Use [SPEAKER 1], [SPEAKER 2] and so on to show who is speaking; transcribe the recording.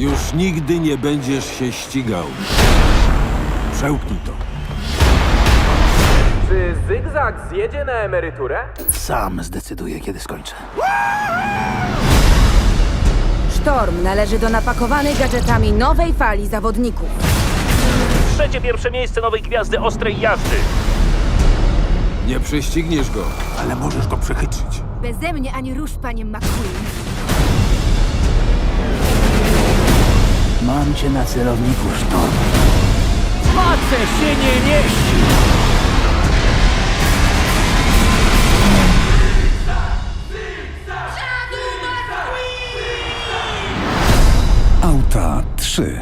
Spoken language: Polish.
[SPEAKER 1] Już nigdy nie będziesz się ścigał. Przełknij to.
[SPEAKER 2] Czy Zygzak zjedzie na emeryturę?
[SPEAKER 3] Sam zdecyduję, kiedy skończę.
[SPEAKER 4] Sztorm należy do napakowanej gadżetami nowej fali zawodników.
[SPEAKER 5] Trzecie pierwsze miejsce nowej gwiazdy ostrej jazdy.
[SPEAKER 1] Nie prześcigniesz go.
[SPEAKER 3] Ale możesz go przechytrzyć.
[SPEAKER 4] Beze mnie ani rusz, panie McQueen.
[SPEAKER 3] Mam cię na celowniku, Sztorm.
[SPEAKER 5] Pace się nie mieści!
[SPEAKER 6] Auta 3.